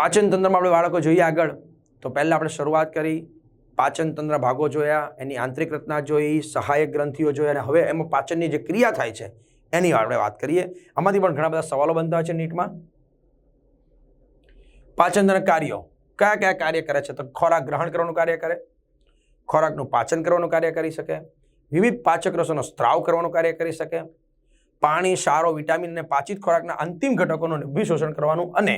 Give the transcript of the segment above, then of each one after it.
પાચન તંત્રમાં આપણે બાળકો જોઈએ આગળ, તો પહેલાં આપણે શરૂઆત કરી, પાચન તંત્ર ભાગો જોયા, એની આંતરિક રચના જોઈ, સહાયક ગ્રંથિઓ જોઈ અને હવે એમાં પાચનની જે ક્રિયા થાય છે, એની આપણે વાત કરીએ. આમાંથી પણ ઘણા બધા સવાલો બનતા છે નીટમાં. પાચનતંત્ર કાર્યો. કયા કયા કાર્ય કરે છે? તો ખોરાક ગ્રહણ કરવાનું કાર્ય કરે, ખોરાકનું પાચન કરવાનું કાર્ય કરી શકે, વિવિધ પાચક રસોનો સ્ત્રાવ કરવાનું કાર્ય કરી શકે, પાણી, સારો વિટામિન અને પાચિત ખોરાકના અંતિમ ઘટકોનું અભિશોષણ કરવાનું અને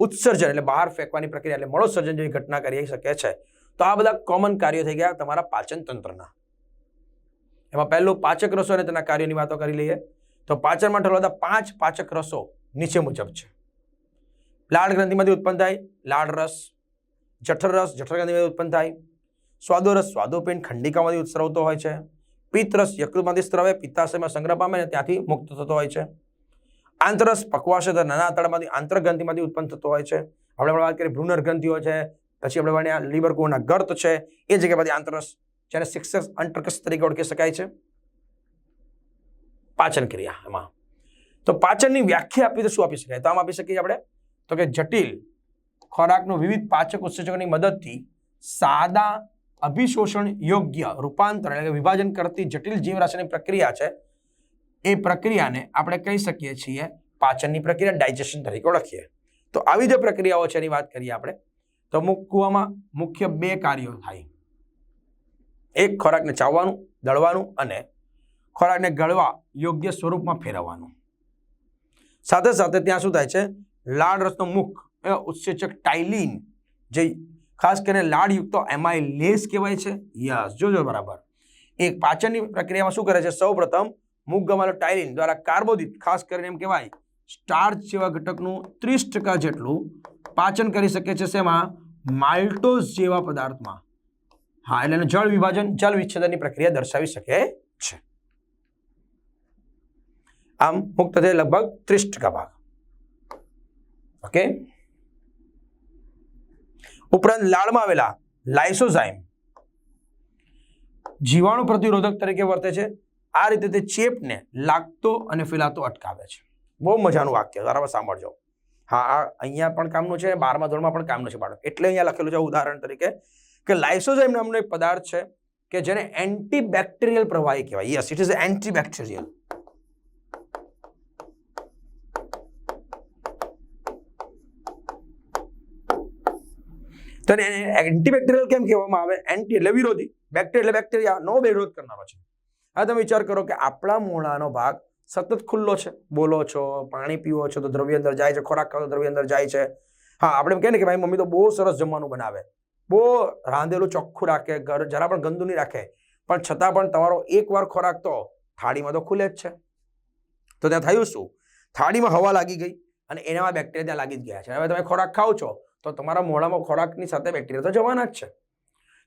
ઉત્સર્જન એટલે બહાર ફેંકવાની પ્રક્રિયા એટલે મળોત્સર્જન જેવી ઘટના કરી શકે છે. તો આ બધા કોમન કાર્યો થઈ ગયા તમારા પાચન તંત્રના. એમાં પહેલું પાચક રસો અને તેના કાર્યોની વાતો કરી લઈએ. તો પાચનમાં ઠરવાતા પાંચ પાચક રસો નીચે મુજબ છે. લાળ ગ્રંથિમાંથી ઉત્પન્ન થાય લાળ રસ, જઠર રસ, જઠર ગ્રંથિમાંથી ઉત્પન્ન થાય. સ્વાદોરસ સ્વાદોપિંડ ખંડિકામાંથી ઉત્સરવતો હોય છે. પિત્તરસ યકૃતમાંથી સ્ત્રવે, પિત્તાશયમાં સંગ્રહ પામે અને ત્યાંથી મુક્ત થતો હોય છે. આંતરસ પકવાશ નાના આંતરમાંથી આંતરગ્રંથિમાંથી ઉત્પન્ન થતો હોય છે. આપણે વાત કરીએ ભ્રૂનર ગ્રંથિઓ છે, પછી આપણે ભણ્યા લીવર કોના ગર્ત છે, એ જગ્યામાંથી આંતરસ જેને શિક્ષક અંતરકસ તરીકે ઓળખી શકાય છે. પાચન ક્રિયા એમાં. તો પાચનની વ્યાખ્યા આપી તો શું આપી શકાય? તો આમ આપી શકીએ આપણે? તો કે જટિલ ખોરાકનું વિવિધ પાચક ઉત્સેચકોની મદદથી સાદા અભિશોષણ યોગ્ય રૂપાંતરણ એટલે કે વિભાજન કરતી જટિલ જીવરાશિની પ્રક્રિયા છે એ પ્રક્રિયાને આપણે કહી શકીએ છીએ પાચનની પ્રક્રિયા, ડાયજેશન તરીકે ઓળખીએ. તો આવી જે પ્રક્રિયાઓ છે એની વાત કરીએ આપણે, તો મૂકવામાં મુખ્ય બે કાર્યો થાય. એક ખોરાકને ચાવવાનું, દળવાનું અને ખોરાકને ગળવા યોગ્ય સ્વરૂપમાં ફેરવવાનું. સાથે સાથે ત્યાં શું થાય છે? લાળ રસનો મુખ, એ ઉત્સેચક ટાઇલિન, જે ખાસ કરીને લાળયુક્ત એમાઇલેસ કહેવાય છે. યસ, જોજો બરાબર. એક પાચનની પ્રક્રિયામાં શું કરે છે? સૌપ્રથમ મુખ ગમાલો ટાઇલિન દ્વારા કાર્બોદિત, ખાસ કરીને એમ કહેવાય, સ્ટાર્ચ જેવા ઘટકનું ત્રીસ ટકા જેટલું પાચન કરી શકે છે શેમાં? માલ્ટોઝ જેવા પદાર્થમાં. હા, એટલે જળ વિભાજન જળ વિચ્છેદનની પ્રક્રિયા દર્શાવી શકે છે. આમ મુક્ત થયે લગભગ ત્રીસ ટકા ભાગ. ઓકે? ઉપરાંત લાળમાં આવેલા લાઇસોઝાઇમ જીવાણુ પ્રતિરોધક તરીકે વર્તે છે. આ રીતે તે ચેપને લાગતો અને ફેલાતો અટકાવે છે. બહુ મજાનું વાક્ય બરાબર સાંભળજો. હા, આ અહીંયા પણ કામનું છે, બારમા ધોરણમાં પણ કામનું છે બાળક. એટલે અહીંયા લખેલું છે ઉદાહરણ તરીકે કે લાઇસોઝાઇમ નામનો એક પદાર્થ છે કે જેને એન્ટીબેક્ટેરિયલ પ્રવાહી કહેવાય. યસ ઇટ ઇઝ એન્ટીબેક્ટેરિયલ તો એને એન્ટીબેક્ટેરિયલ કેમ કહેવામાં આવે? એન્ટી એટલે વિરોધી. બેક્ટેરિયા એટલે બેક્ટેરિયા નો વિરોધ કરનારો છે. હવે તમે વિચાર કરો કે આપણા મોઢાનો ભાગ સતત ખુલ્લો છે. બોલો છો, પાણી પીવો છો, તો દ્રવ્ય અંદર જાય છે, ખોરાક ખાઓ તો દ્રવ્ય અંદર જાય છે. હા, આપણે એમ કહે ને કે ભાઈ, મમ્મી તો બહુ સરસ જમવાનું બનાવે. બહુ રાંધેલું ચોખ્ખું રાખે, ઘર જરા પણ ગંદુ નહીં રાખે. પણ છતાં પણ તમારો એકવાર ખોરાક તો થાળીમાં તો ખુલે જ છે. તો ત્યાં થયું શું? થાળીમાં હવા લાગી ગઈ અને એનામાં બેક્ટેરિયા ત્યાં લાગી જ ગયા છે. હવે તમે ખોરાક ખાઓ છો, તો તમારા મોઢામાં ખોરાકની સાથે બેક્ટેરિયા તો જવાના જ છે.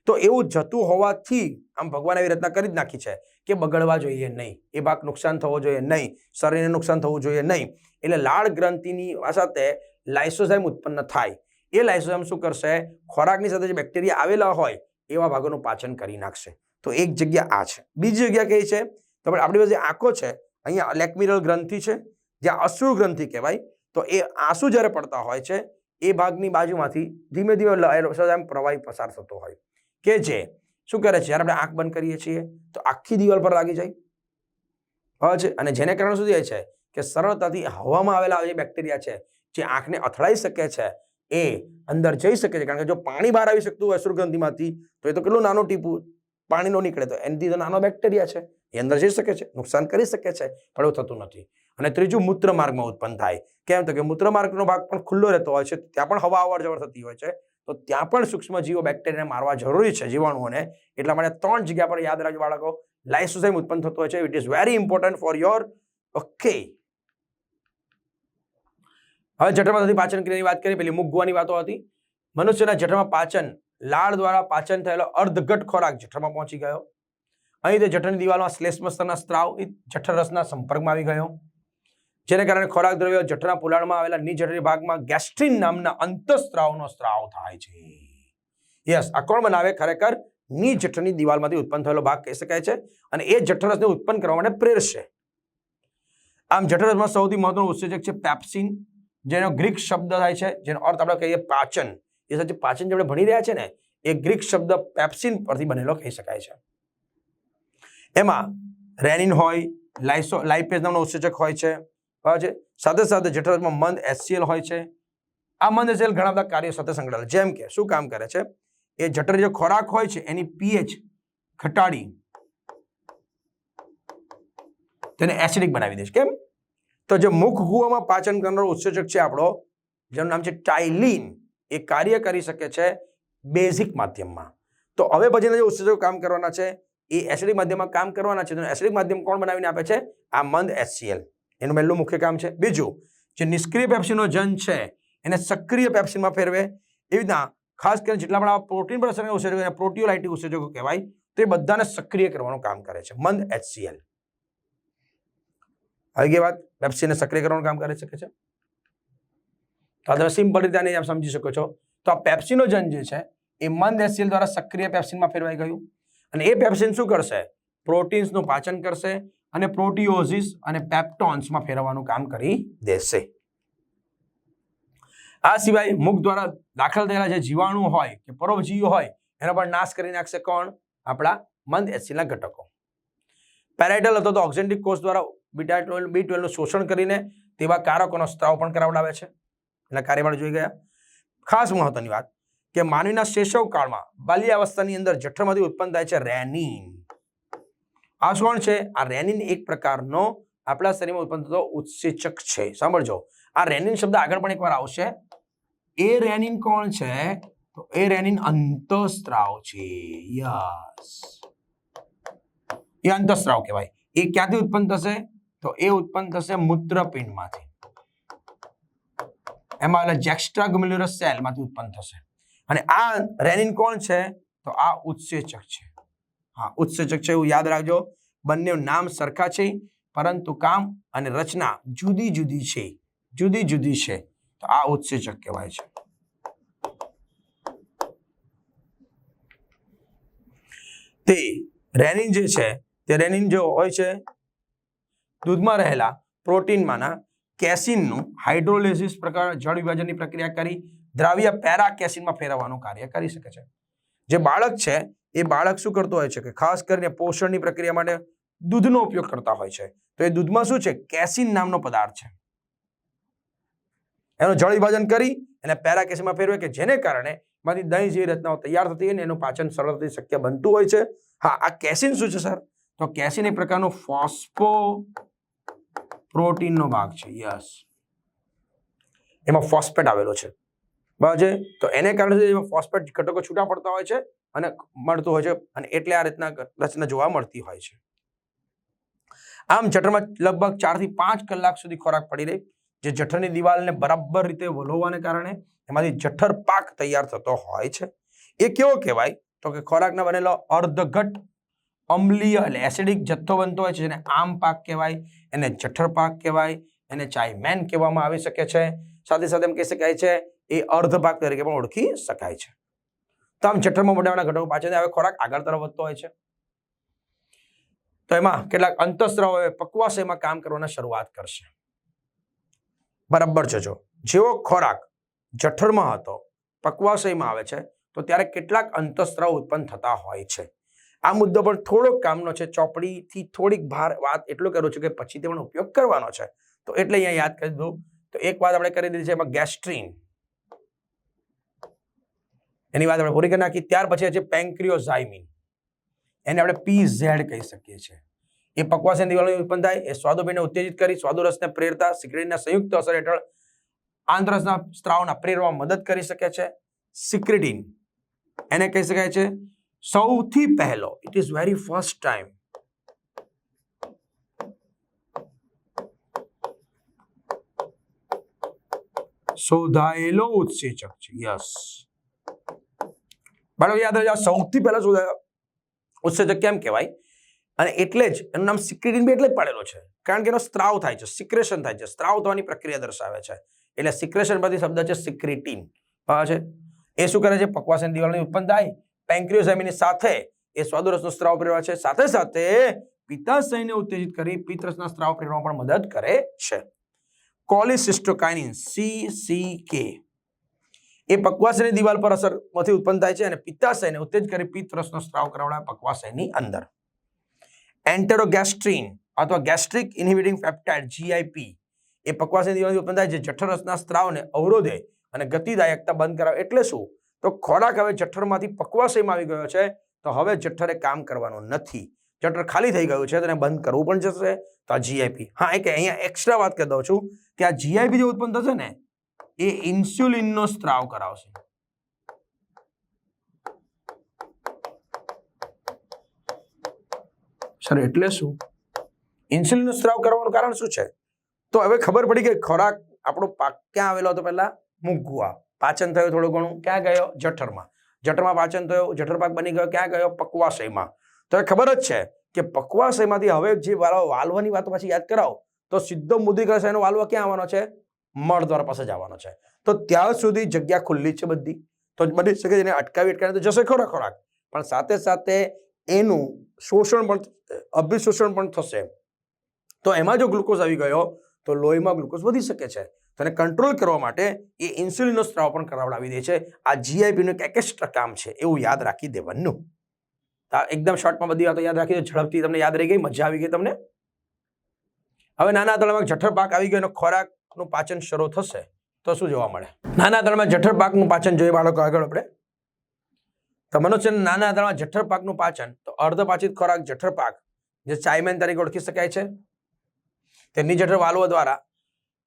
તો એવું જતું હોવાથી આમ ભગવાન એવી રીતના કરી જ નાખી છે કે બગડવા જોઈએ નહીં, એ ભાગ નુકસાન થવો જોઈએ નહીં, શરીરને નુકસાન થવું જોઈએ નહીં. એટલે લાળ ગ્રંથિની સાથે લાઇસોઝાઇમ ઉત્પન્ન થાય. એ લાઇસોઝાઇમ શું કરશે? ખોરાકની સાથે જે બેક્ટેરિયા આવેલા હોય, એવા ભાગોનું પાચન કરી નાખશે. તો એક જગ્યા આ છે. બીજી જગ્યા કઈ છે? તો આપણી પાસે આંખો છે. અહીંયા લેકમિરલ ગ્રંથિ છે, જ્યાં અશ્રુ ગ્રંથિ કહેવાય. તો એ આંસુ જ્યારે પડતા હોય છે, એ ભાગની બાજુમાંથી ધીમે ધીમે લાઇસોઝાઇમ પ્રવાહી પસાર થતો હોય. કે જે? શું કરે છે? જ્યારે આપણે આંખ બંધ કરીએ છીએ, તો આખી દિવાલ પર લાગી જાય. છે. અને જેને કારણે શું થાય છે કે સરળતાથી હવામાં આવેલા જે બેક્ટેરિયા છે, જે આંખને અથડાઈ શકે છે, એ અંદર જઈ શકે છે. કારણ કે જો પાણી બહાર આવી શકતું હોય સુગંધીમાંથી તો એ તો કેટલું નાનું ટીપું પાણી નો નીકળે. તો એનાથી તો નાનો બેક્ટેરિયા છે. એ અંદર જઈ શકે છે, નુકસાન કરી શકે છે, પણ એવું થતું નથી. અને ત્રીજું, મૂત્ર માર્ગમાં ઉત્પન્ન થાય. કેમ? તો કે મૂત્ર માર્ગનો ભાગ પણ ખુલ્લો રહેતો હોય છે, ત્યાં પણ હવા અવર જવર થતી હોય છે. તો ત્યાં પણ સૂક્ષ્મજીવો, બેક્ટેરિયાને મારવા જરૂરી છે જીવાણુઓને. એટલા માટે ત્રણ જગ્યા પર યાદ રાખજો બાળકો લાઇસોઝાઇમ ઉત્પન્ન થતો હોય છે. It is very important for your okay હવે જઠરમાંથી પાચન ક્રિયાની વાત કરીએ, પેલી મૂકવાની વાતો હતી. મનુષ્યના જઠરમાં પાચન, લાળ દ્વારા પાચન થયેલો અર્ધઘટ ખોરાક જઠરમાં પહોંચી ગયો. અહીં તે જઠરની દિવાલમાં શ્લેષ્મસ્તરના સ્ત્રાવ એ જઠર રસના સંપર્કમાં આવી ગયો. જેને કારણે ખોરાક દ્રવ્યો જઠરના પોલાણમાં આવેલા નિજઠરી ભાગમાં ગેસ્ટ્રિન નામના અંતઃસ્ત્રાવનો સ્ત્રાવ થાય છે. યસ આ કોણ બનાવે? ખરેખરની જઠરની દિવાલમાંથી ઉત્પન્ન થયેલો ભાગ કહી શકાય છે અને એ જઠરસને ઉત્પન્ન કરવા માટે પ્રેરશે આમ જઠરસમાં સૌથી મહત્વનું ઉત્સેચક છે પેપ્સિન, જેનો ગ્રીક શબ્દ થાય છે, જેનો અર્થ આપણે કહીએ પાચન. એ સાથે પાચન જે આપણે ભણી રહ્યા છે ને, એ ગ્રીક શબ્દ પેપ્સિન પરથી બનેલો કહી શકાય છે. એમાં રેનિન હોય લાઇસો લાઇપેઝ નામનો ઉત્સેચક હોય છે બરાબર છે? સાથે સાથે જઠરમાં મંદ એસસીએલ હોય છે. આ મંદ એસસીએલ ઘણા બધા કાર્યો સાથે સંકળાયેલા જેમ કે શું કામ કરે છે? એ જઠર જે ખોરાક હોય છે, એની પીએચ ઘટાડી તેને એસિડિક બનાવી દે છે. કેમ? તો જે મુખ ગુવામાં પાચન કરનારો ઉત્સર્જક છે આપણો, જેનું નામ છે ટાઇલિન, એ કાર્ય કરી શકે છે બેઝિક માધ્યમમાં. તો હવે પછીના જે ઉત્સર્જકો કામ કરવાના છે, એ એસિડિક માધ્યમમાં કામ કરવાના છે એસિડિક માધ્યમ કોણ બનાવીને આપે છે? આ મંદ એચસીએલ એનું પહેલું મુખ્ય કામ છે. બીજું, જે નિષ્ક્રિય પેપ્સીનો જન છે, એને સક્રિય પેપ્સીનમાં ફેરવે. એવી રીતના ખાસ કરીને જેટલા પણ આ પ્રોટીન પર અસર ઉત્સેચકો એને પ્રોટીઓલાઇટિક ઉત્સેચકો કહેવાય, તો એ બધાને સક્રિય કરવાનું કામ કરે છે. મંદ એચસીએલ આવી ગઈ વાત? પેપ્સીને સક્રિય કરવાનું કામ કરી શકે છે? તો તમે સિમ્પલ રીતે આને આપ સમજી શકો છો. તો આ પેપ્સીનો જન જે છે, એ મંદ એચસીએલ દ્વારા સક્રિય પેપ્સિનમાં ફેરવાઈ ગયું. અને એ પેપ્સિન શું કરશે? પ્રોટીન્સનું પાચન કરશે. અને પ્રોટીઓઝિસ અને પેપ્ટોન્સમાં ફેરવવાનું કામ કરી દેશે. આ સિવાય મુખ દ્વારા દાખલ થયેલા જે જીવાણુ હોય કે પરોપજીવીઓ હોય, એનો પણ નાશ કરી નાખશે કોણ? આપણા મંદ એસિડના ઘટકો. પેરેટલ અથવા તો ઓક્ઝેન્ટિક કોષ દ્વારા બીટા ટ્વેલ્વ બી ટ્વેલ્વનું શોષણ કરીને તેવા કારકોનો સ્ત્રાવ પણ કરાવડાવે છે. એના કાર્યમાં જોઈ ગયા. ખાસ મહત્વની વાત કે માનવીના શેષવ કાળમાં બાલ્યાવસ્થાની અંદર જઠરમાંથી ઉત્પન્ન થાય છે રેનિન. આ શું છે? આ રેનિન એક પ્રકારનો આપણા શરીરમાં ઉત્પન્ન થતો ઉત્સેચક છે. સાંભળજો. આ રેનિન શબ્દ આગળ પણ એકવાર આવશે. એ રેનિન કોણ છે? તો એ રેનિન અંતઃસ્ત્રાવ છે. યસ. એ અંતઃસ્ત્રાવ કહેવાય. એ ક્યાંથી ઉત્પન્ન થશે? તો એ ઉત્પન્ન થશે મૂત્રપિંડમાંથી. એમાં એટલે જેક્સ્ટ્રા ગ્યુમ્યુલરસ સેલમાંથી ઉત્પન્ન થશે. અને આ રેનિન કોણ છે? તો આ ઉત્સેચક છે. હા ઉત્સેચક છે એવું યાદ રાખજો. બંને નામ સરખા છે, પરંતુ કામ અને રચના જુદી જુદી છે. જુદી જુદી છે. તો આ ઉત્સેચક કહેવાય છે. તે રેનિન જે છે, તે રેનિન જો હોય છે. દૂધમાં રહેલા પ્રોટીનમાંના કેસિનનું હાઇડ્રોલિસિસ પ્રકાર જળ વિભાજનની પ્રક્રિયા કરી દ્રાવ્ય પેરા કેસિનમાં ફેરવવાનું કાર્ય કરી શકે છે. જે બાળક છે એ બાળક શું કરતો હોય છે કે ખાસ કરીને પોષણની પ્રક્રિયા માટે દૂધનો ઉપયોગ કરતા હોય છે. તો એ દૂધમાં શું છે? કેસિન નામનો પદાર્થ છે. એનું જળ વિભાજન કરી એને પેરા કેસિનમાં ફેરવે કે જેને કારણે માંથી દહીં જેવી રચનાઓ તૈયાર થતી હોય ને એનું પાચન સરળતાથી શક્ય બનતું હોય છે. હા, આ કેસિન શું છે, સર? તો કેસિન એક પ્રકારનો ફોસ્ફો પ્રોટીનનો ભાગ છે. યસ. એમાં ફોસ્ફેટ આવેલો છે. બરાબર છે? તો એને કારણે એમાં ફોસ્ફેટ ઘટકો છૂટા પડતા હોય છે અને મળતું હોય છે અને એટલે આ રીતના રચના જોવા મળતી હોય છે. આમ જઠરમાં લગભગ ચારથી પાંચ કલાક સુધી ખોરાક પડી રહે. જે જઠરની દિવાલને બરાબર રીતે વલોવાને કારણે એમાંથી જઠર પાક તૈયાર થતો હોય છે. એ કેવો કહેવાય? તો કે ખોરાકના બનેલો અર્ધઘટ અમ્લીય એટલે એસિડિક જથ્થો બનતો હોય છે, જેને આમ પાક કહેવાય, એને જઠર પાક કહેવાય, એને ચાયમેન કહેવામાં આવી શકે છે. સાથે સાથે એમ કહી શકાય છે, એ અર્ધ પાક તરીકે પણ ઓળખી શકાય છે. તો આમ જઠરમાં મોટાના ઘટકો પાછળ હવે ખોરાક આગળ તરફ વધતો હોય છે. તો એમાં કેટલાક અંતસ્ત્રાવો પક્વાશયમાં કામ કરવાના શરૂઆત કરશે. બરાબર છે જો, જેવો ખોરાક જઠરમાં હતો પકવાશયમાં આવે છે, તો ત્યારે કેટલાક અંતસ્ત્રાવ ઉત્પન્ન થતા હોય છે. આ મુદ્દો પણ થોડોક કામનો છે, ચોપડીથી થોડીક ભાર વાત એટલું કરું છું કે પછી પણ ઉપયોગ કરવાનો છે. તો એટલે અહીંયા યાદ કરી દઉં, તો એક વાત આપણે કરી દીધી છે એમાં ગેસ્ટ્રીન. એની વાત આપણે પૂરી કરી નાખી. ત્યાર પછી છે પેન્ક્રિયોઝાઇમિન એને આપણે પી ઝેડ કહી શકીએ છીએ. એ પકવાસી દિવાળી ઉત્પન્ન થાય, એ સ્વાદુપેયને ઉત્તેજિત કરી, સ્વાદુરસને પ્રેરતા સિક્રેટના સંયુક્ત અસર હેઠળ આંતરસના સ્ત્રાવના પ્રેરવામાં મદદ કરી શકે છે. સિક્રેટિન એને કહી શકાય છે, સૌથી પહેલો it is very first time શોધાયેલો ઉત્સેચક છે. યસ બાળકો, યાદ રાખજો સૌથી પહેલા શોધાયેલો ઉત્સર્જક કેમ કહેવાય? અને એટલે જ, એનું નામ સિક્રેટિન બી એટલે જ પાડેલો છે. કારણ કે એનો સ્ત્રાવ થાય છે સિક્રેશન થાય છે. સ્ત્રાવ થવાની પ્રક્રિયા દર્શાવે છે. એટલે સિક્રેશન પરથી શબ્દ છે સિક્રેટિન છે? એ શું કરે છે? પકવાસન દિવાળની ઉત્પન્ન થાય પેન્ક્રિયોઝેમીની સાથે એ સ્વાદુરસનો સ્ત્રાવ પ્રેરવા છે. સાથે સાથે પિત્તાશયને ઉત્તેજિત કરી પિત્તરસના સ્ત્રાવ પ્રેરવામાં પણ મદદ કરે છે. કોલિસિસ્ટોકાઇનિન સીસીકે એ પક્વાશયની દિવાલ પર અસરમાંથી ઉત્પન્ન થાય છે અને પિત્તાશયને ઉત્તેજ કરી પિત્ત રસનો સ્ત્રાવ કરાવડાવે પક્વાશયની અંદર. એન્ટેરોગેસ્ટ્રીન અથવા ગેસ્ટ્રિક ઇન્હિબિટિંગ પેપ્ટાઇડ જીઆઈપી એ પક્વાશયની દિવાલથી ઉત્પન્ન થાય છે. જઠરસના સ્ત્રાવને અવરોધે અને ગતિદાયકતા બંધ કરાવે. એટલે શું? તો ખોરાક હવે જઠરમાંથી પક્વાશયમાં આવી ગયો છે. તો હવે જઠરે કામ કરવાનું નથી. જઠર ખાલી થઈ ગયું છે તેને બંધ કરવું પણ જશે. તો આ જીઆઈપી હા, એક અહીંયા એક્સ્ટ્રા વાત કરી દઉં છું કે આ જીઆઈપી જે ઉત્પન્ન થશે ને એ ઇન્સ્યુલિનનો સ્ત્રાવ કરાવશે. સર, એટલે શું? ઇન્સ્યુલિનનો સ્ત્રાવ કરવાનું કારણ શું છે? તો હવે ખબર પડી કે ખોરાક આપણો પાક ક્યાં આવેલો હતો પહેલા? મૂકવા પાચન થયું થોડું ઘણું. ક્યાં ગયો? જઠરમાં. જઠરમાં પાચન થયો, જઠર પાક બની ગયો. ક્યાં ગયો? પકવાશયમાં તો એ ખબર જ છે કે પકવાશયમાંથી હવે જે વાલવાની વાત પાછી યાદ કરાવો, તો સીધો મુદ્રિકાશયનો વાલવા ક્યાં આવવાનો છે? મળ દ્વારા પાસે જવાનો છે. તો ત્યાં સુધી જગ્યા ખુલ્લી છે બધી. તો બની શકે એને અટકાવી અટકાવી તો જશે ખોરાક ખોરાક. પણ સાથે સાથે એનું શોષણ પણ, અભિશોષણ પણ થશે. તો એમાં જો ગ્લુકોઝ આવી ગયો, તો લોહીમાં ગ્લુકોઝ વધી શકે છે. તેને કંટ્રોલ કરવા માટે એ ઇન્સ્યુલિનનો સ્ત્રાવ પણ કરાવડાવી દે છે. આ જીઆઈપીનું એક એક્સ્ટ્રા કામ છે, એવું યાદ રાખી દેવાનું. એકદમ શોર્ટમાં બધી વાતો યાદ રાખી ઝડપથી તમને યાદ રહી ગઈ, મજા આવી ગઈ તમને. હવે નાના તળમાં જઠર પાક આવી ગયો અને ખોરાકનું પાચન શરૂ થશે તો શું જોવા મળે? નાના તળમાં જઠર પાકનું પાચન જોઈએ બાળકો આગળ આપણે. તો મનોજ નાના તળમાં જઠર પાકનું પાચન, તો અર્ધપાચિત ખોરાક જઠર પાક, જે ચાઇમેન તરીકે ઓળખી શકાય છે. તેની જઠર વાલવો દ્વારા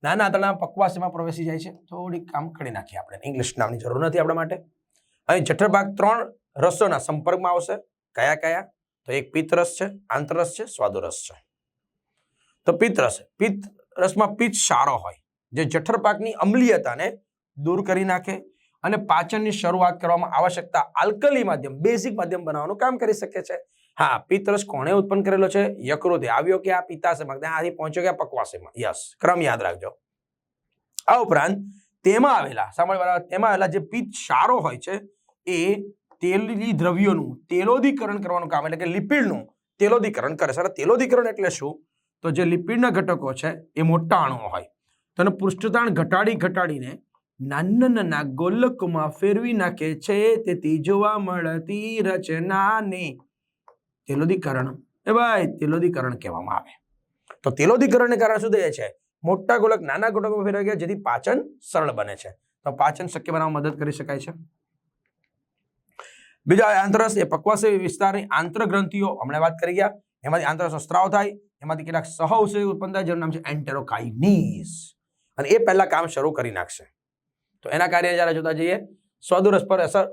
નાના આંતરડામાં પકવાસીમાં પ્રવેશી જાય છે. થોડીક કામ કરી નાખીએ આપણે. ઇંગ્લિશ નામની જરૂર નથી આપણા માટે. અહીં જઠર પાક ત્રણ રસોના સંપર્કમાં આવશે. કયા કયા? તો એક પિત્ત રસ છે આંતરસ છે, સ્વાદુરસ છે. તો પિત્તરસ, પિત્ત રસમાં પિત્ત સારો હોય, જે જઠર પાકની અમ્લીયતાને દૂર કરી નાખે અને પાચનની શરૂઆત કરવામાં આવશ્યકતા આલ્કલી માધ્યમ, બેઝિક માધ્યમ બનાવવાનું કામ કરી શકે છે. હા પિત્તરસ કોણે ઉત્પન્ન કરેલો છે? યકૃતે આવ્યો કે આ પિત્તાશયમાં ત્યાં આથી પહોંચ્યો કે આ પકવાશયમાં યસ, ક્રમ યાદ રાખજો. આ ઉપરાંત તેમાં આવેલા, સાંભળ બરાબર, તેમાં આવેલા જે પિત્ત સારો હોય છે, એ તેલી દ્રવ્યોનું તેલોદીકરણ કરવાનું કામ, એટલે કે લિપિડનું તેલોદીકરણ કરે સર તેલોદીકરણ એટલે શું? તો જે લિપિડના ઘટકો છે એ મોટા અણુઓ હોય. તો એનું પૃષ્ઠતાણ ઘટાડી ઘટાડીને નાના નાના ગોલકમાં ફેરવી નાખે છે. તેથી જોવા મળતી રચનાને તેલોદીકરણ, એ ભાઈ તેલોદીકરણ કહેવામાં આવે. તો તેલોદીકરણને કારણે શું થાય છે? મોટા ગોલક નાના ગોલકમાં ફેરવાઈ ગયા, જેથી પાચન સરળ બને છે. તો પાચન શક્ય બનાવવા મદદ કરી શકાય છે. બીજા આંતરસ એ પક્વાશય વિસ્તારની આંતરગ્રંથિઓ, હમણાં વાત કરી ગયા. એમાંથી આંતરસ સ્ત્રાવ થાય એમાંથી કેટલાક સહૌષધિ ઉત્પન્ન થાય જેનું નામ છે એન્ટેરોકાઇનીસ અને એ પહેલાં કામ શરૂ કરી નાખશે. તો એના કાર્ય જ્યારે જોતા જઈએ, સ્વદુરસ પર અસર,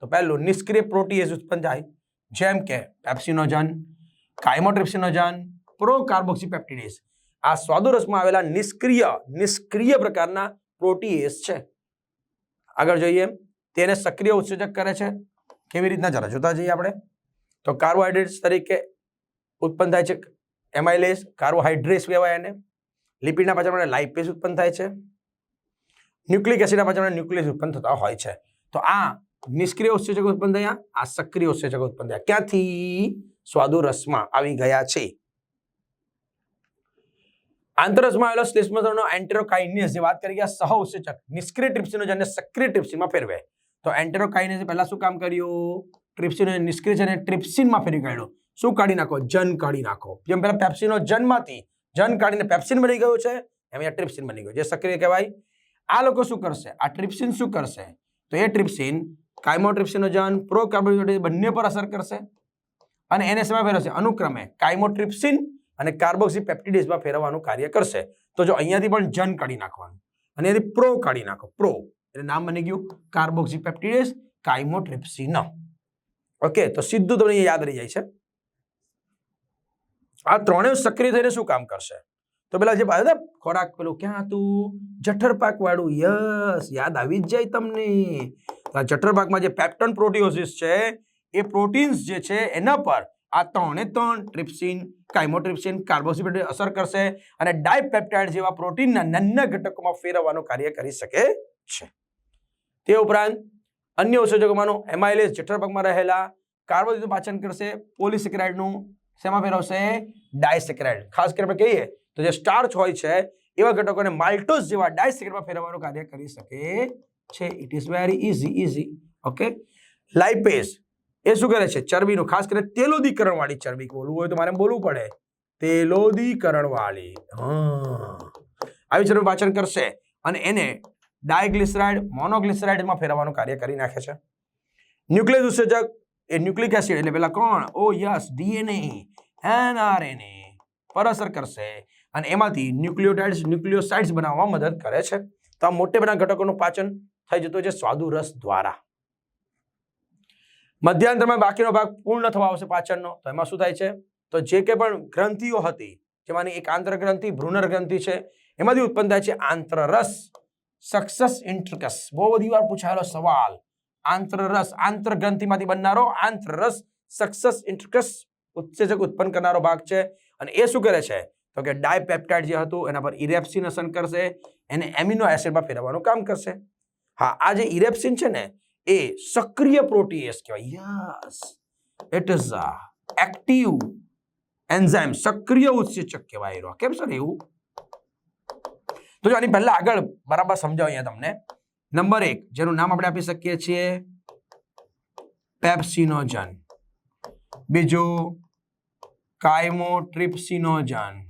તો પહેલું નિષ્ક્રિય પ્રોટીએઝ ઉત્પન્ન થાય. જેમ કે પેપ્સિનોજન પ્રો પ્રોકાર્બોક્સીપેપ્ટિડેઝ આ સ્વાદુરસમાં આવેલા નિષ્ક્રિય નિષ્ક્રિય પ્રકારના પ્રોટીએઝ છે. આગળ જોઈએ તેને સક્રિય ઉત્સર્જક કરે છે. કેવી રીતના જરા જોતા જઈએ આપણે, તો કાર્બોહાઈડ્રેટ્સ તરીકે ઉત્પન્ન થાય છે એમાઇલેસ કાર્બોહાઈડ્રેટ્સ કહેવાય એને. લિપિડના પાછળ લાઇપેસ ઉત્પન્ન થાય છે. ન્યુક્લિક એસિડના પાછળ ન્યુક્લિયસ ઉત્પન્ન થતા હોય છે. તો આ નિષ્ક્રિય ઉત્સેચકો ઉત્પન્ન થયા, આ સક્રિય ઉત્સેચકો ઉત્પન્ન થયા. ક્યાંથી? સ્વાદુ રસમાં આવી ગયા છે. આંતરસમાં આવેલો શ્લેષ્મનો એન્ટેરોકાઇનેસ જે વાત કરી ગયા, સહ ઉત્સેચક, નિષ્ક્રિય ટ્રિપ્સિનોજનને સક્રિય ટ્રિપ્સિનમાં ફેરવે. તો એન્ટેરોકાઇનેસ પહેલા શું કામ કર્યું? ટ્રિપ્સિન નિષ્ક્રિય છે ટ્રિપ્સિનમાં ફેરવી કાઢ્યો. શું કાઢી નાખો? જન કાઢી નાખો. જેમ પહેલાં પેપ્સીનો જનમાંથી જન કાઢીને પેપ્સિન બની ગયું છે, એમ અહીંયા ટ્રિપ્સિન બની ગયું જે સક્રિય કહેવાય. આ લોકો શું કરશે? આ ટ્રિપ્સિન શું કરશે? તો એ ટ્રિપ્સિન પ્રો પ્રોકાર્બોહાઈડ્રેટ બંને પર અસર કરશે. અને એને શેમાં ફેરવશે? અનુક્રમે કાયમોટ્રિપ્સિન અને કાર્બોક્સી પેપ્ટિડેઝમાં ફેરવવાનું કાર્ય કરશે. તો જો અહીંયાથી પણ જન કાઢી નાખવાનું. અને એની પ્રો કાઢી નાખો. પ્રો. એટલે નામ બની ગયું કાર્બોક્સી પેપ્ટિડેઝ કાયમોટ્રિપ્સિન ઓકે, તો સીધું તમને યાદ રહી જાય છે. આ ત્રણેય સક્રિય થઈને શું કામ કરશે? તો પેલા જે ખોરાક પેલું ક્યાં હતું? જઠર પાક વાળું યસ, યાદ આવી જ જાય તમને. જઠર પાકમાં જે પેપ્ટન પ્રોટીઓસિસ છે, એ પ્રોટીન્સ જે છે, એના પર આ ત્રણે ત્રણ ટ્રિપ્સિન કાઇમોટ્રિપ્સિન કાર્બોસિપેટ અસર કરશે અને ડાયપેપ્ટાઇડ જેવા પ્રોટીનના નાના ઘટકોમાં ફેરવવાનું કાર્ય કરી શકે છે. તે ઉપરાંત, અન્ય ઉત્સેચકોમાંનું એમાઇલેસ જઠરભાગમાં રહેલા, કાર્બોદિત પાચન કરશે, પોલિસેકેરાઇડનું શેમાં ફેરવશે? ડાયસેક્રાઇડ. ખાસ કરીને આપણે કહીએ તો જે સ્ટાર્ચ હોય છે, એવા ઘટકોને માલ્ટોઝ જેવા ડાયસેક્રાઇડમાં ફેરવવાનું કાર્ય કરી શકે છે. It is very easy easy okay lipase એ શું કરે છે? ચરબીનું, ખાસ કરીને તેલોદીકરણ વાળી ચરબી. બોલવું હોય તો મારે બોલવું પડે. તેલોદીકરણ વાળી આવી ચરબી પાચન કરશે અને એને ડાયગ્લિસરાઇડ, મોનોગ્લિસરાઇડમાં ફેરવવાનું કાર્ય કરી નાખે છે. ન્યુક્લિયસ ઉત્સેચક એ ન્યુક્લિક એસિડ એટલે પેલા કોણ? ઓ, યસ, ડીએનએ એનઆરએનએ પર અસર કરશે અને એમાંથી ન્યુક્લિયોટાઇડ્સ ન્યુક્લિયોસાઇડ્સ બનાવવામાં મદદ કરે છે. તો આ મોટે ભાગના ઘટકોનું પાચન થઈ જતું છે સ્વાદુ રસ દ્વારા. મધ્યાંતરમાં બાકીનો ભાગ પૂર્ણ થવા આવશે પાચનનો. તો એમાં શું થાય છે? તો જે કે પણ ગ્રંથિઓ હતી, જેમાંની એક આંતરગ્રંથિ ગ્રંથિ ગ્રંથિ છે, એમાંથી ઉત્પન્ન થાય છે આંતરરસ, સક્સસ ઇન્ટ્રિકસ. બહુ બધી વાર પૂછાયેલો સવાલ. આંતરરસ, આંતરગ્રંથિમાંથી બનનારો આંતરરસ સક્સસ ઇન્ટ્રકસ ઉત્સેજક ઉત્પન્ન કરનારો ભાગ છે. અને એ શું કરે છે? તો કે ડાયપેપ્ટાઇડ જે હતું, એના પર ઇરેપ્સિન અસર કરશે, એને એમિનો એસિડમાં ફેરવવાનું કામ કરશે. હા, આ જે ઇરેપ્સિન છે ને, એ સક્રિય પ્રોટીએસ કહેવાય. Yes it is a active enzyme સક્રિય ઉત્સેચક કહેવાય કેમ સર એવું? તો જો આની પહેલા આગળ બરાબર સમજાવો અહીંયા તમને. નંબર એક, જેનું નામ આપણે આપી શકીએ છીએ પેપ્સિનોજન. બીજું કાયમોટ્રિપ્સિનોજન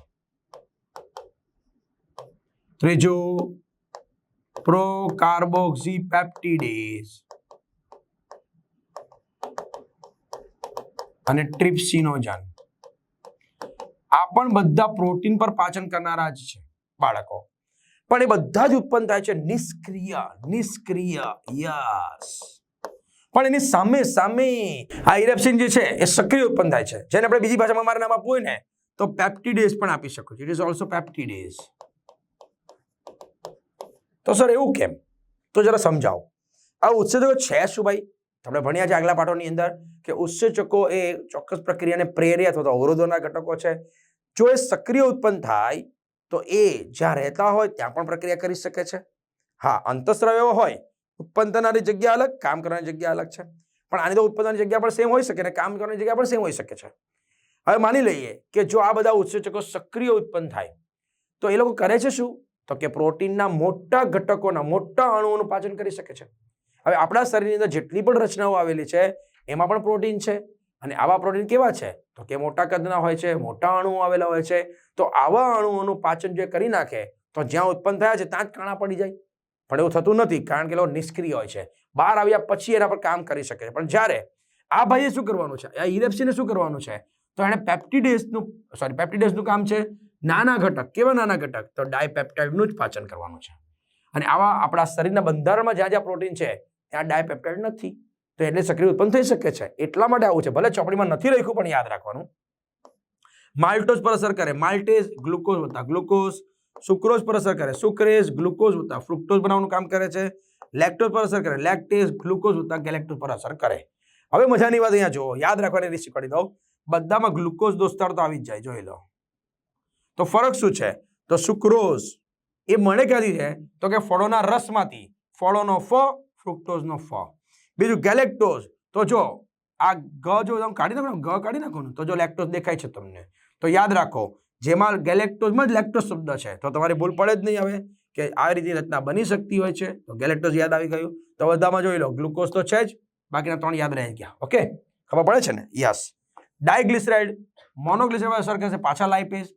ત્રીજું પ્રોકાર્બોક્સીપેપ્ટિડેઝ અને ટ્રિપ્સિનોજન. આ પણ બધા પ્રોટીન પર પાચન કરનારા જ છે બાળકો. પણ એ બધા જ ઉત્પન્ન થાય છે. નિષ્ક્રિય નિષ્ક્રિય. યસ પણ એની સામે સામે આ ઇરેપ્સિન જે છે, એ સક્રિય ઉત્પન્ન થાય છે. જેને આપણે બીજી ભાષામાં મારા નામ આપવું હોય ને, તો પેપ્ટિડેઝ પણ આપી શકો છો. ઇટ ઇઝ ઓલ્સો પેપ્ટિડેઝ તો સર, એવું કેમ? તો જરા સમજાવો. આ ઉત્સેચકો છે શું ભાઈ? આપણે ભણ્યા છે આગલા પાઠોની અંદર કે ઉત્સેચકો એ ચોક્કસ પ્રક્રિયાને પ્રેરે અથવા તો અવરોધોના ઘટકો છે. જો એ સક્રિય ઉત્પન્ન થાય તો એ જ્યાં રહેતા હોય ત્યાં પણ પ્રક્રિયા કરી શકે છે. હા અંતસ્રાવ એવો હોય, ઉત્પન્ન થનારી જગ્યા અલગ, કામ કરવાની જગ્યા અલગ છે. પણ આની તો ઉત્પન્ન જગ્યા પણ સેમ હોઈ શકે ને કામ કરવાની જગ્યા પણ સેમ હોઈ શકે છે. હવે માની લઈએ કે જો આ બધા ઉત્સેચકો સક્રિય ઉત્પન્ન થાય, તો એ લોકો કરે છે શું? તો કે પ્રોટીનના મોટા ઘટકોના, મોટા અણુઓનું પાચન કરી શકે છે. હવે આપણા શરીરની અંદર જેટલી પણ રચનાઓ આવેલી છે, એમાં પણ પ્રોટીન છે. અને આવા પ્રોટીન કેવા છે? તો કે મોટા કદના હોય છે, મોટા અણુઓ આવેલા હોય છે. તો આવા અણુઓનું પાચન જે કરી નાખે, તો જ્યાં ઉત્પન્ન થયા છે, ત્યાં જ કાણા પડી જાય. પણ એવું થતું નથી, કારણ કે લોકો નિષ્ક્રિય હોય છે. બહાર આવ્યા પછી એના પર કામ કરી શકે છે. પણ જ્યારે આ ભાઈએ શું કરવાનું છે? આ ઇરેપ્સીને શું કરવાનું છે? તો એણે પેપ્ટીડેસનું સોરી પેપ્ટીડેસનું કામ છે, નાના ઘટક, કેવા નાના ઘટક? તો ડાયપેપ્ટાઇડનું જ પાચન કરવાનું છે. અને આવા આપણા શરીરના બંધારણમાં જ્યાં જ્યાં પ્રોટીન છે, ત્યાં ડાયપેપ્ટાઇડ નથી. તો એટલે સક્રિય ઉત્પન્ન થઈ શકે છે. એટલા માટે આવું છે. ભલે ચોપડીમાં નથી લખ્યું પણ યાદ રાખવાનું. માલ્ટોઝ પર અસર કરે. માલ્ટેઝ ગ્લુકોઝ વત્તા ગ્લુકોઝ સુક્રોઝ પર અસર કરે. સુક્રેઝ ગ્લુકોઝ વત્તા ફ્રુક્ટોઝ બનાવવાનું કામ કરે છે. લેક્ટોઝ પર અસર કરે. લેક્ટેઝ ગ્લુકોઝ વત્તા ગેલેક્ટોઝ પર અસર કરે. હવે મજાની વાત અહીંયા જુઓ. યાદ રાખવાની રીત શીખવાડી દઉં. બધામાં ગ્લુકોઝ દોસ્તાર તો આવી જ જાય. જોઈ લો. તો ફરક શું છે? તો સુક્રોઝ એ મળે ક્યાંથી છે તો કે ફળોના રસમાંથી. ફળોનો ફ, ફ્રુક્ટોઝનો ફ. બીજું ગેલેક્ટોઝ. તો જો, આ ગ જો તમે કાઢી નાખો ને, ગ કાઢી નાખો તો જો લેક્ટોઝ દેખાય છે તમને. તો યાદ રાખો, જેમાં ગેલેક્ટોઝમાં જ લેક્ટોઝ શબ્દ છે. તો તમારી ભૂલ પડે જ નહીં હવે કે આ રીતે રચના બની શકતી હોય છે. તો ગેલેક્ટોઝ યાદ આવી ગયું. તો બધામાં જોઈ લો, ગ્લુકોઝ તો છે જ, બાકીના ત્રણ યાદ રહી ગયા. ઓકે? ખબર પડે છે ને? યસ. ડાયગ્લિસરાઇડ મોનોગ્લિસરાઇડ અસર કરશે પાછા લાઇપેઝ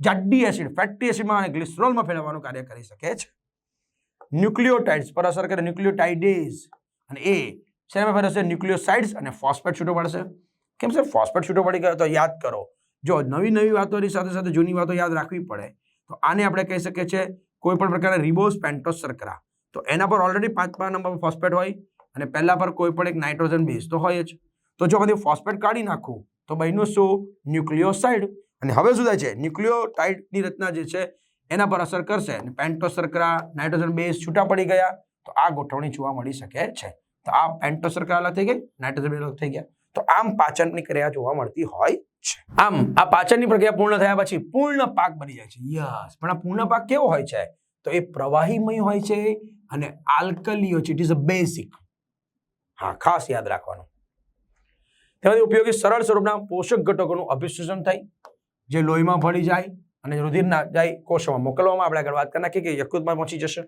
જાડી એસિડ, ફેટી એસિડમાં અને ગ્લિસરોલમાં ફેરવવાનું કાર્ય કરી શકે છે. ન્યુક્લિયોટાઇડ્સ પર અસર કરે ન્યુક્લિયોટાઇડેઝ અને એ શેનામાં ફેરવશે? ન્યુક્લિયોસાઇડ્સ અને ફોસ્ફેટ છૂટો પડશે. કેમ સર ફોસ્ફેટ છૂટો પડી ગયો તો યાદ કરો. જો નવી નવી વાતોની સાથે સાથે જૂની વાતો યાદ રાખવી પડે, તો આને આપણે કહી શકીએ છીએ કોઈ પણ પ્રકારના રિબોસ પેન્ટોસ શર્કરા તો એના પર ઓલરેડી પાંચ પાંચ નંબર ફોસ્ફેટ હોય અને પહેલા પર કોઈ પણ એક નાઇટ્રોજન બેઝ તો હોય જ. તો જો બધી ફોસ્ફેટ કાઢી નાખું, તો બન્યું શું? ન્યુક્લિયોસાઇડ અને હવે શું થાય છે? ન્યુક્લિયોટાઇડની રચના જે છે, એના પર અસર કરશે. પેન્ટોસ શર્કરા નાઇટ્રોજન બેઝ છૂટા પડી ગયા, તો આ ગોઠવણી જોવા મળી શકે છે. તો આ પેન્ટોસ શર્કરા અલગ થઈ ગઈ નાઇટ્રોજન અલગ થઈ ગયા. તો આમ પાચનની ક્રિયા જોવા મળતી હોય છે. આમ, આ પાચનની પ્રક્રિયા પૂર્ણ થયા પછી પૂર્ણ પાક બની જાય છે. યસ, પણ આ પૂર્ણ પાક કેવો હોય છે? તો એ પ્રવાહીમય હોય છે અને આલ્કલી છે ઇટ ઇઝ અ બેઝિક હા, ખાસ યાદ રાખવાનું. તેમાંથી ઉપયોગી સરળ સ્વરૂપના પોષક ઘટકોનું અભિશોષણ થાય, જે લોહીમાં ભળી જાય અને રુધિરના જાય કોષોમાં મોકલવામાં. આપણે આગળ વાત કરી નાખીએ કે યકૃતમાં પહોંચી જશે.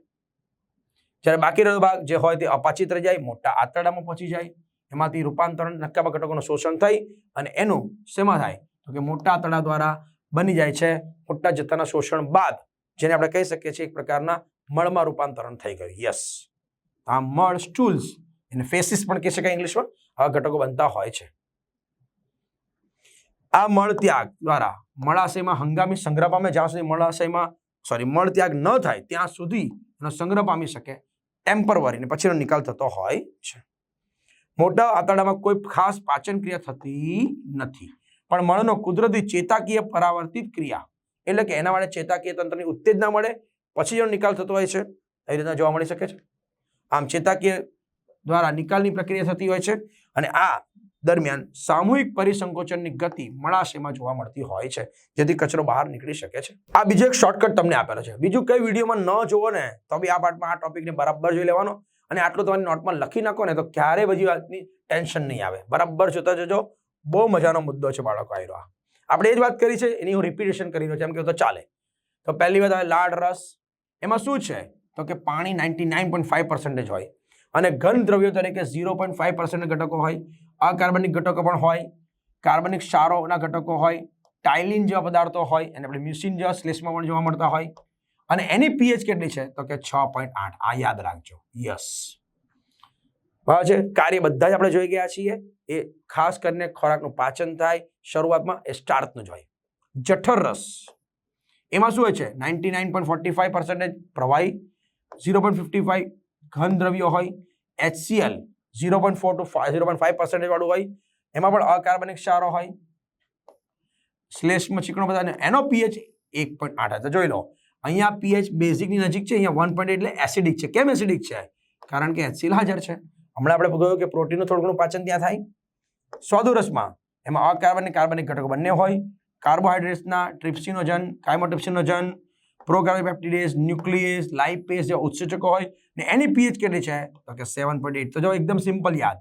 જ્યારે બાકી રહ્યો ભાગ જે હોય તે અપાચિત રહી જાય, મોટા આંતરડામાં પહોંચી જાય, એમાંથી રૂપાંતરણ નક્કાબા ઘટકોનું શોષણ થઈ અને એનું શેમાં થાય? તો કે મોટા આંતરડા દ્વારા બની જાય છે. મોટા જથ્થાના શોષણ બાદ જેને આપણે કહી શકીએ છીએ એક પ્રકારના મળમાં રૂપાંતરણ થઈ ગયું. યસ. આ મળ, સ્ટૂલ્સ એને ફેસિસ પણ કહી શકાય ઇંગ્લિશમાં. આવા ઘટકો બનતા હોય છે. આ મળ ત્યાગ દ્વારા મળાશયમાં હંગામી સંગ્રહ પામે, જ્યાં સુધી મળાશયમાં સોરી મળ ત્યાગ ન થાય, ત્યાં સુધી એનો સંગ્રહ પામી શકે. ટેમ્પરવરી ને પછીનો નિકાલ થતો હોય છે. મોટા આંતરડામાં કોઈ ખાસ પાચન ક્રિયા થતી નથી. પણ મળનો કુદરતી ચેતાકીય પરાવર્તિત ક્રિયા, એટલે કે એના માટે ચેતાકીય તંત્રની ઉત્તેજના મળે, પછી જેનો નિકાલ થતો હોય છે. એ રીતના જોવા મળી શકે છે. આમ ચેતાકીય દ્વારા નિકાલની પ્રક્રિયા થતી હોય છે. અને આ દરમિયાન સામૂહિક પરિસંકોચનની ગતિ મળાશયમાં જોવા મળતી હોય છે, જેથી કચરો બહાર નીકળી શકે છે. આ બીજો એક શોર્ટકટ તમને આપેલો છે. બીજું કઈ વિડીયોમાં ન જોવો ને, તો બી આ પાર્ટમાં આ ટોપિકને બરાબર જોઈ લેવાનો અને આટલું તમારી નોટમાં લખી નાખો ને તો ક્યારે બધી વાતની ટેન્શન નહીં આવે. બરાબર જોતા જજો. બહુ મજાનો મુદ્દો છે બાળકો આવ્યો રહ્યો આપણે એ જ વાત કરી છે, એની હું રિપીટેશન કરી રહ્યો છું. એમ કહ્યું તો ચાલે. તો પહેલી વાત આવે લાડ રસ. એમાં શું છે? તો કે પાણી ninety nine point five percentage હોય અને ઘન દ્રવ્યો તરીકે ઝીરો પોઈન્ટ ફાઈવ પર્સન્ટ ઘટકો હોય. અકાર્બનિક ઘટકો પણ હોય, કાર્બનિક ક્ષારોના ઘટકો હોય, ટાઇલિન જેવા પદાર્થો હોય, અને આપણે મ્યુસિન જેવા શ્લેષમાં પણ જોવા મળતા હોય. અને એની પીએચ કેટલી છે? તો કે છ પોઈન્ટ આઠ. આ યાદ રાખજો. યસ. બરાબર છે? કાર્ય બધા જ આપણે જોઈ ગયા છીએ. એ ખાસ કરીને ખોરાકનું પાચન થાય, શરૂઆતમાં એ સ્ટાર્ચનું જ હોય. જઠર રસ. એમાં શું હોય છે? Ninety nine point forty five percentage પ્રવાહી ઝીરો પોઈન્ટ ફિફ્ટી ફાઈવ ઘન દ્રવ્યો હોય HCL zero point four two zero point five percentage વાળું હોય. એમાં પણ અકાર્બનિક ક્ષારો હોય. શ્લેષ્મ ચીકણો બધા એનો પીએચ એક પોઈન્ટ આઠ તો જોઈ લો, અહીંયા પીએચ બેઝિકની નજીક છે, અહીંયા વન પોઈન્ટ એટલે એસિડિક છે. કેમ એસિડિક છે? કારણ કે એસિલ હાજર છે. હમણાં આપણે કહ્યું કે પ્રોટીનનું થોડું ઘણું પાચન ત્યાં થાય. સ્વાદુરસમાં એમાં અકાર્બનિક કાર્બનિક ઘટકો બંને હોય. કાર્બોહાઈડ્રેટ્સના, ટ્રિપ્સિનોજન કાઇમોટ્રિપ્સિનોજન પ્રોકાર્બોપેપ્ટિડેઝ ન્યુક્લિયસ લાઇપેઝ જે ઉત્સેચકો હોય ને એની પીએચ કેટલી છે, તો કે સેવન પોઈન્ટ એટ તો જો એકદમ સિમ્પલ યાદ.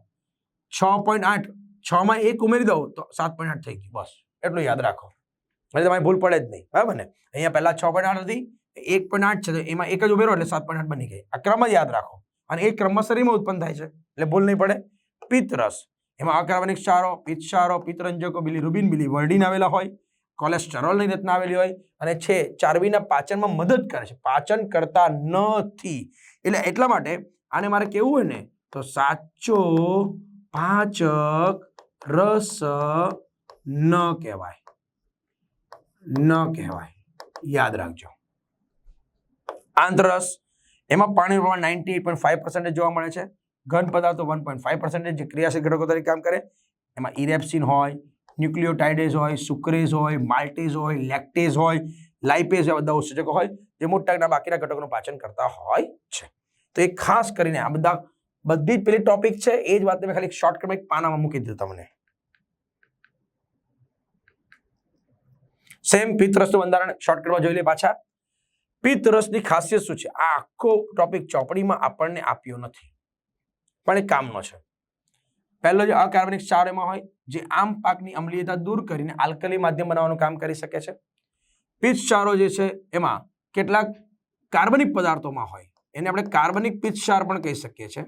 છ પોઈન્ટ આઠ, છમાં એક ઉમેરી દઉં, તો સાત પોઈન્ટ આઠ થઈ ગયું બસ. એટલું યાદ રાખો. એટલે તમારી ભૂલ પડે જ નહીં. બરાબર ને? અહીંયા પહેલાં છ પોઈન્ટ આઠ હતી એક પોઈન્ટ આઠ છે, તો એમાં એક જ ઉમેરો એટલે સાત પોઈન્ટ આઠ બની ગઈ. આ ક્રમ જ યાદ રાખો. અને એ ક્રમમાં શરીરમાં ઉત્પન્ન થાય છે, એટલે ભૂલ નહીં પડે. પિત્તરસ એમાં અકાર્બનિક ક્ષારો પિત્તક્ષારો પિત્તરંજકો, બિલી રૂબિન, બિલી વર્ડિન આવેલા હોય. કોલેસ્ટેરોલની રચના આવેલી હોય અને છે, ચારવીના પાચનમાં મદદ કરે છે. પાચન કરતા નથી. એટલે એટલા માટે આને મારે કેવું હોય ને, તો સાચો પાચક રસ ન કહેવાય. ન કહેવાય. યાદ રાખજો. આંતરસ એમાં પાણીનું પ્રમાણ ninety eight point five percentage જોવા મળે છે. ઘન પદાર્થો વન પોઈન્ટ ફાઈવ પર્સન્ટેજ જે ક્રિયાશીલ ઘટકો તરીકે કામ કરે. એમાં ઇરેપ્સિન હોય ન્યુક્લિયોટાઇડેઝ હોય, સુક્રેઝ હોય, માલ્ટેઝ હોય, લેક્ટેઝ હોય, લાઇપેઝ એવા બધા ઉત્સેચકો હોય, જે મોટા બાકીના ઘટકોનું પાચન કરતા હોય છે. તો એ ખાસ કરીને આ બધા, બધી જ પેલી ટોપિક છે, એ જ વાતને મેં ખાલી શોર્ટકટમાં એક પાનામાં મૂકી દીધું તમને. સેમ પિત્તરસનું બંધારણ શોર્ટકટમાં જોઈ લે પાછા. પિત્તરસની ખાસિયત શું છે? આ આખો ટોપિક ચોપડીમાં આપણને આપ્યો નથી. પણ એ કામનો છે. પહેલો જે અકાર્બનિક ક્ષાર એમાં હોય, જે આમ પાકની અમ્લીયતા દૂર કરીને આલ્કલી માધ્યમ બનાવવાનું કામ કરી શકે છે. પિત્ત ક્ષારો જે છે, એમાં કેટલાક કાર્બનિક પદાર્થોમાં હોય. એને આપણે કાર્બનિક પિત્ત ક્ષાર પણ કહી શકીએ છીએ.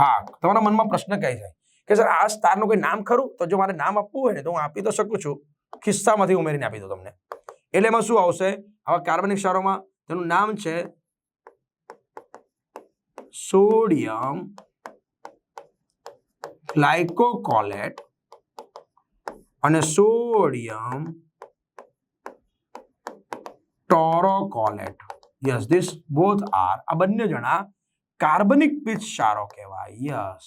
હા, તમારા મનમાં પ્રશ્ન કહે છે કે સર, આ સ્ટારનું કોઈ નામ ખરું? તો જો મારે નામ આપવું હોય ને, તો હું આપી તો શકું છું. ખિસ્સામાંથી ઉમેરીને આપી દઉં તમને. એટલે એમાં શું આવશે? આવા કાર્બનિક ક્ષારોમાં તેનું નામ છે સોડિયમ ગ્લાયકોકોલેટ અને sodium taurocholate yes this both are આ બંને જણા કાર્બનિક ક્ષારો કહેવાય. યસ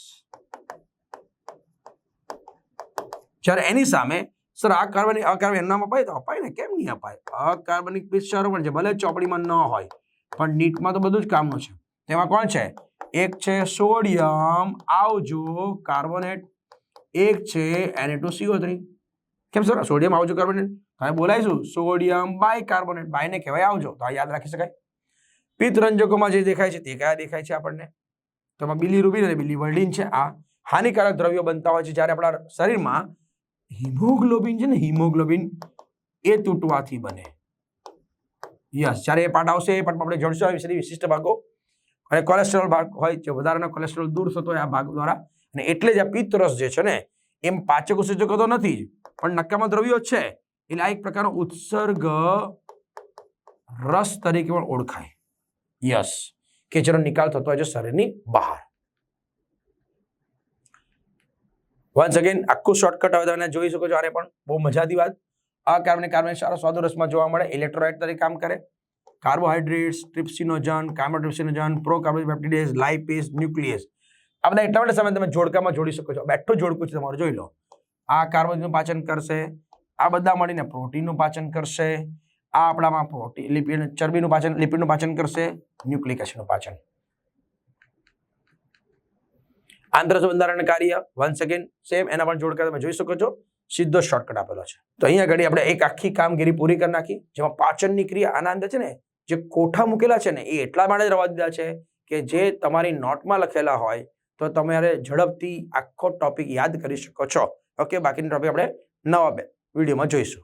જ્યારે એની સામે સર આ કાર્બનિક અકાર્બન નામ અપાય તો અપાય ને? કેમ નહીં અપાય? અકાર્બનિક ક્ષારો પણ છે, ભલે ચોપડીમાં ન હોય, પણ નીટમાં તો બધું જ કામનું છે. તેમાં કોણ છે? એક છે સોડિયમ. આવજો કાર્બોનેટ. એક છે Na2CO3 કેમ સર સોડિયમ આવજો કાર્બોનેટ. તમે બોલાવીશું. Sodium by carbonate. બાયને કહેવાય આવજો. તો યાદ રાખી શકાય. પિત્ત રંજકોમાં જે દેખાય છે તે કયા દેખાય છે આપણને? તો એમાં બિલીરુબિન અને બિલીવર્ડિન છે. આ હાનિકારક દ્રવ્યો બનતા હોય છે જ્યારે આપણા શરીરમાં હિમોગ્લોબિન છે ને, હિમોગ્લોબિન એ તૂટવાથી બને. યસ, જ્યારે એ પાઠ આવશે, એ પાઠમાં આપણે જોડશું આ વિશેની વિશિષ્ટ ભાગો અને કોલેસ્ટ્રોલ ભાગ હોય જે વધારાનો કોલેસ્ટ્રોલ દૂર થતો હોય આ ભાગ દ્વારા. અને એટલે જ આ પિત્તરસ જે છે ને, એમ પાચક ઉત્સેચકો તો નથી, પણ નક્કામાં દ્રવ્યો છે, એટલે આ એક પ્રકારનો ઉત્સર્ગ રસ તરીકે પણ ઓળખાય. યસ, કે જેનો નિકાલ થતો હોય છે શરીરની બહાર. વન્સ અગેન આખું શોર્ટકટ હવે તમે જોઈ શકો છો, આને પણ બહુ મજાની વાત. આ કારણે કારણે સારો સ્વાદુ રસમાં જોવા મળે ઇલેક્ટ્રોલાઇટ તરીકે કામ કરે. Carbohydrates trypsinogen chymotrypsinogen procarboxypeptidase lipase, nucleus. આ બધા એટલા માટે સમય તમે જોડકામાં જોડી શકો છો. બેઠું જોડકું છે તમારું, જોઈ લો. આ કાર્બોજનું પાચન કરશે. આ બધા મળીને પ્રોટીનનું પાચન કરશે. આ આપણામાં પ્રોટીન લિપિડ ચરબીનું પાચન, લિપિડનું પાચન કરશે. ન્યુક્લિક એસિડનું પાચન. આંતરસ બંધારણ કાર્ય વન સેકન્ડ સેમ એના પણ જોડકા તમે જોઈ શકો છો. સીધો શોર્ટકટ આપેલો છે. તો અહીંયા ઘડી આપણે એક આખી કામગીરી પૂરી કરી નાખી, જેમાં પાચનની ક્રિયા આના અંદર છે ને જે કોઠા મૂકેલા છે ને, એ એટલા માટે જ રવા દીધા છે કે જે તમારી નોટમાં લખેલા હોય, તો તમારે ઝડપથી આખો ટોપિક યાદ કરી શકો છો. ઓકે બાકીનો ટોપિક આપણે નવા બે વિડીયોમાં જોઈશું.